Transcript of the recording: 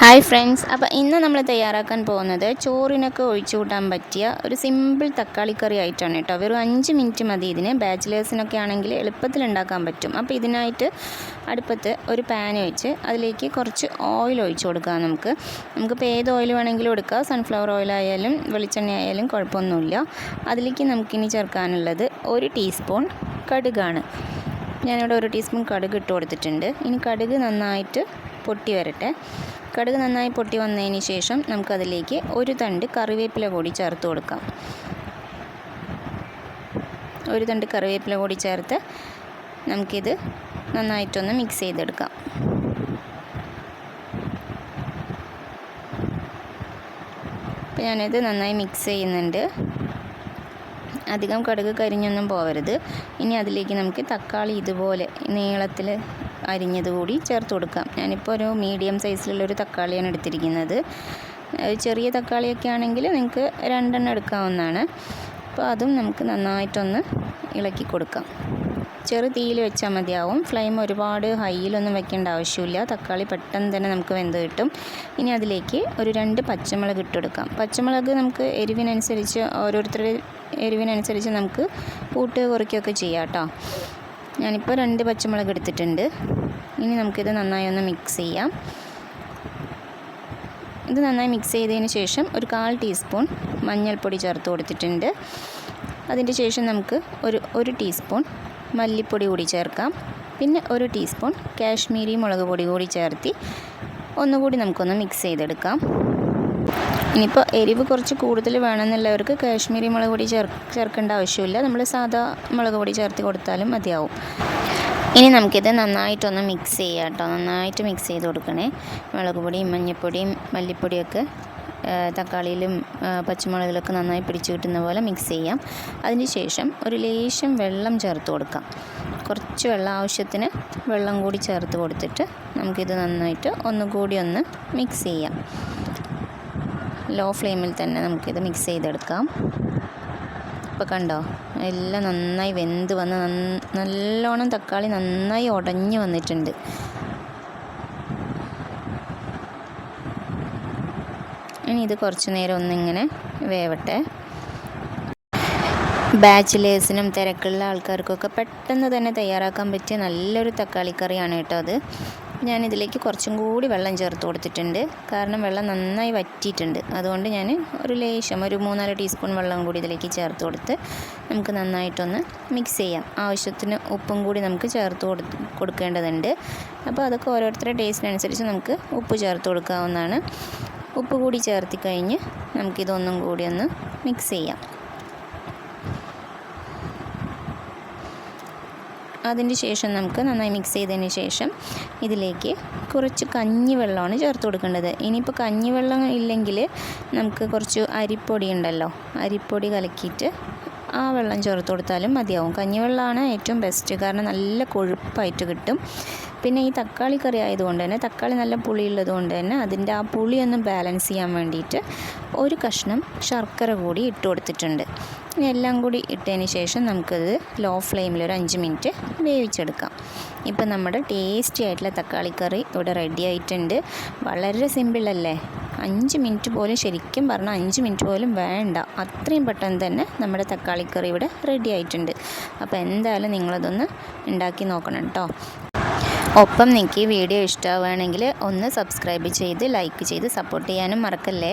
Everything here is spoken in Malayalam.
ഹായ് ഫ്രണ്ട്സ് അപ്പോൾ ഇന്ന് നമ്മൾ തയ്യാറാക്കാൻ പോകുന്നത് ചോറിനൊക്കെ ഒഴിച്ചു കൂട്ടാൻ പറ്റിയ ഒരു സിമ്പിൾ തക്കാളി കറി ആയിട്ടാണ് കേട്ടോ. വെറും അഞ്ച് മിനിറ്റ് മതി ഇതിന്. ബാച്ചിലേഴ്സിനൊക്കെ ആണെങ്കിൽ എളുപ്പത്തിൽ ഉണ്ടാക്കാൻ പറ്റും. അപ്പോൾ ഇതിനായിട്ട് അടുപ്പത്ത് ഒരു പാൻ വെച്ച് അതിലേക്ക് കുറച്ച് ഓയിൽ ഒഴിച്ചു കൊടുക്കുക നമുക്ക്. നമുക്കിപ്പോൾ ഏത് ഓയിൽ വേണമെങ്കിലും എടുക്കാം. സൺഫ്ലവർ ഓയിലായാലും വെളിച്ചെണ്ണ ആയാലും കുഴപ്പമൊന്നുമില്ല. അതിലേക്ക് നമുക്കിനി ചേർക്കാനുള്ളത് ഒരു ടീസ്പൂൺ കടുകാണ്. ഞാനിവിടെ ഒരു ടീസ്പൂൺ കടുക് ഇട്ട് കൊടുത്തിട്ടുണ്ട്. ഇനി കടുക് നന്നായിട്ട് പൊട്ടി വരട്ടെ. കടുക് നന്നായി പൊട്ടി വന്നതിന് ശേഷം നമുക്കതിലേക്ക് ഒരു തണ്ട് കറിവേപ്പില കൂടി ചേർത്ത് കൊടുക്കാം. ഒരു തണ്ട് കറിവേപ്പില കൂടി ചേർത്ത് നമുക്കിത് നന്നായിട്ടൊന്ന് മിക്സ് ചെയ്തെടുക്കാം. അപ്പോൾ ഞാനിത് നന്നായി മിക്സ് ചെയ്യുന്നുണ്ട്. അധികം കടുക് കരിഞ്ഞൊന്നും പോവരുത്. ഇനി അതിലേക്ക് നമുക്ക് തക്കാളി ഇതുപോലെ നീളത്തിൽ അരിഞ്ഞത് കൂടി ചേർത്ത് കൊടുക്കാം. ഞാനിപ്പോൾ ഒരു മീഡിയം സൈസിലുള്ളൊരു തക്കാളിയാണ് എടുത്തിരിക്കുന്നത്. ചെറിയ തക്കാളിയൊക്കെ ആണെങ്കിൽ നിങ്ങൾക്ക് രണ്ടെണ്ണം എടുക്കാവുന്നതാണ്. അപ്പോൾ അതും നമുക്ക് നന്നായിട്ടൊന്ന് ഇളക്കി കൊടുക്കാം. ചെറു തീയിൽ വെച്ചാൽ മതിയാവും. ഫ്ലെയിം ഒരുപാട് ഹൈയിലൊന്നും വെക്കേണ്ട ആവശ്യമില്ല. തക്കാളി പെട്ടെന്ന് തന്നെ നമുക്ക് വെന്ത് കിട്ടും. ഇനി അതിലേക്ക് ഒരു രണ്ട് പച്ചമുളക് ഇട്ടെടുക്കാം പച്ചമുളക് നമുക്ക് എരിവിനനുസരിച്ച് ഓരോരുത്തരുടെ എരിവിനനുസരിച്ച് നമുക്ക് കൂട്ട് കുറയ്ക്കുകയൊക്കെ ചെയ്യാം കേട്ടോ. ഞാനിപ്പോൾ രണ്ട് പച്ചമുളക് എടുത്തിട്ടുണ്ട്. ഇനി നമുക്കിത് നന്നായി ഒന്ന് മിക്സ് ചെയ്യാം. ഇത് നന്നായി മിക്സ് ചെയ്തതിന് ശേഷം ഒരു കാൽ ടീസ്പൂൺ മഞ്ഞൾപ്പൊടി ചേർത്ത് കൊടുത്തിട്ടുണ്ട്. അതിന്റെ ശേഷം നമുക്ക് ഒരു ഒരു ടീസ്പൂൺ മല്ലിപ്പൊടി കൂടി ചേർക്കാം. പിന്നെ ഒരു ടീസ്പൂൺ കാശ്മീരി മുളക് പൊടി കൂടി ചേർത്തി ഒന്നുകൂടി നമുക്കൊന്ന് മിക്സ് ചെയ്തെടുക്കാം. ഇനിയിപ്പോൾ എരിവ് കുറച്ച് കൂടുതൽ വേണമെന്നുള്ളവർക്ക് കാശ്മീരി മുളക് പൊടി ചേർ ചേർക്കേണ്ട ആവശ്യമില്ല. നമ്മൾ സാധാ മുളക് പൊടി ചേർത്ത് കൊടുത്താലും മതിയാവും. ഇനി നമുക്കിത് നന്നായിട്ടൊന്ന് മിക്സ് ചെയ്യാം കേട്ടോ. നന്നായിട്ട് മിക്സ് ചെയ്ത് കൊടുക്കണേ. മുളക് പൊടിയും മഞ്ഞൾപ്പൊടിയും മല്ലിപ്പൊടിയൊക്കെ തക്കാളിയിലും പച്ചമുളകിലൊക്കെ നന്നായി പിടിച്ച് കിട്ടുന്ന പോലെ മിക്സ് ചെയ്യാം. അതിന് ശേഷം ഒരു ലേശം വെള്ളം ചേർത്ത് കൊടുക്കാം. കുറച്ച് വെള്ളം ആവശ്യത്തിന് വെള്ളം കൂടി ചേർത്ത് കൊടുത്തിട്ട് നമുക്കിത് നന്നായിട്ട് ഒന്നുകൂടി ഒന്ന് മിക്സ് ചെയ്യാം. ലോ ഫ്ലെയിമിൽ തന്നെ നമുക്കിത് മിക്സ് ചെയ്തെടുക്കാം. ഇപ്പോൾ കണ്ടോ? എല്ലാം നന്നായി വെന്ത് വന്ന് നല്ലോണം തക്കാളി നന്നായി ഉടഞ്ഞു വന്നിട്ടുണ്ട്. ഇനി ഇത് കുറച്ച് നേരം ഒന്നിങ്ങനെ വേവട്ടെ. ബാച്ചിലേഴ്സിനും തിരക്കുള്ള ആൾക്കാർക്കൊക്കെ പെട്ടെന്ന് തന്നെ തയ്യാറാക്കാൻ പറ്റിയ നല്ലൊരു തക്കാളിക്കറിയാണ് കേട്ടോ അത്. ഞാൻ ഇതിലേക്ക് കുറച്ചും കൂടി വെള്ളം ചേർത്ത് കൊടുത്തിട്ടുണ്ട്. കാരണം വെള്ളം നന്നായി വറ്റിയിട്ടുണ്ട്. അതുകൊണ്ട് ഞാൻ ഒരു ലേശം ഒരു മൂന്നാൽ ടീസ്പൂൺ വെള്ളം കൂടി ഇതിലേക്ക് ചേർത്ത് കൊടുത്ത് നമുക്ക് നന്നായിട്ടൊന്ന് മിക്സ് ചെയ്യാം. ആവശ്യത്തിന് ഉപ്പും കൂടി നമുക്ക് ചേർത്ത് കൊടുക്കേണ്ടതുണ്ട്. അപ്പോൾ അതൊക്കെ ഓരോരുത്തരുടെ ടേസ്റ്റിനനുസരിച്ച് നമുക്ക് ഉപ്പ് ചേർത്ത് കൊടുക്കാവുന്നതാണ്. ഉപ്പ് കൂടി ചേർത്തി കഴിഞ്ഞ് നമുക്കിതൊന്നും കൂടി ഒന്ന് മിക്സ് ചെയ്യാം. അതിന് ശേഷം നമുക്ക് നന്നായി മിക്സ് ചെയ്തതിന് ശേഷം ഇതിലേക്ക് കുറച്ച് കഞ്ഞിവെള്ളമാണ് ചേർത്ത് കൊടുക്കേണ്ടത്. ഇനിയിപ്പോൾ കഞ്ഞിവെള്ളം ഇല്ലെങ്കിൽ നമുക്ക് കുറച്ച് അരിപ്പൊടി ഉണ്ടല്ലോ അരിപ്പൊടി കലക്കിയിട്ട് ആ വെള്ളം ചേർത്ത് കൊടുത്താലും മതിയാവും. കഞ്ഞിവെള്ളമാണ് ഏറ്റവും ബെസ്റ്റ് കാരണം നല്ല കൊഴുപ്പായിട്ട് കിട്ടും. പിന്നെ ഈ തക്കാളി കറി ആയതുകൊണ്ട് തന്നെ തക്കാളി നല്ല പുളിയുള്ളത് കൊണ്ട് തന്നെ അതിന്റെ ആ പുളിയൊന്ന് ബാലൻസ് ചെയ്യാൻ വേണ്ടിയിട്ട് ഒരു കഷ്ണം ശർക്കര കൂടി ഇട്ട് കൊടുത്തിട്ടുണ്ട്. എല്ലാം കൂടി ഇട്ടതിന് ശേഷം നമുക്കത് ലോ ഫ്ലെയിമിൽ ഒരു അഞ്ച് മിനിറ്റ് വേവിച്ചെടുക്കാം. ഇപ്പം നമ്മുടെ ടേസ്റ്റി ആയിട്ടുള്ള തക്കാളി കറി ഇവിടെ റെഡി ആയിട്ടുണ്ട്. വളരെ സിമ്പിളല്ലേ അഞ്ച് മിനിറ്റ് പോലും ശരിക്കും പറഞ്ഞാൽ അഞ്ച് മിനിറ്റ് പോലും വേണ്ട. അത്രയും പെട്ടെന്ന് തന്നെ നമ്മുടെ തക്കാളി കറി ഇവിടെ റെഡി ആയിട്ടുണ്ട്. അപ്പോൾ എന്തായാലും നിങ്ങളതൊന്ന് ഉണ്ടാക്കി നോക്കണം കേട്ടോ ഒപ്പം നിങ്ങൾക്ക് ഈ വീഡിയോ ഇഷ്ടമാവുകയാണെങ്കിൽ ഒന്ന് സബ്സ്ക്രൈബ് ചെയ്ത് ലൈക്ക് ചെയ്ത് സപ്പോർട്ട് ചെയ്യാനും മറക്കല്ലേ?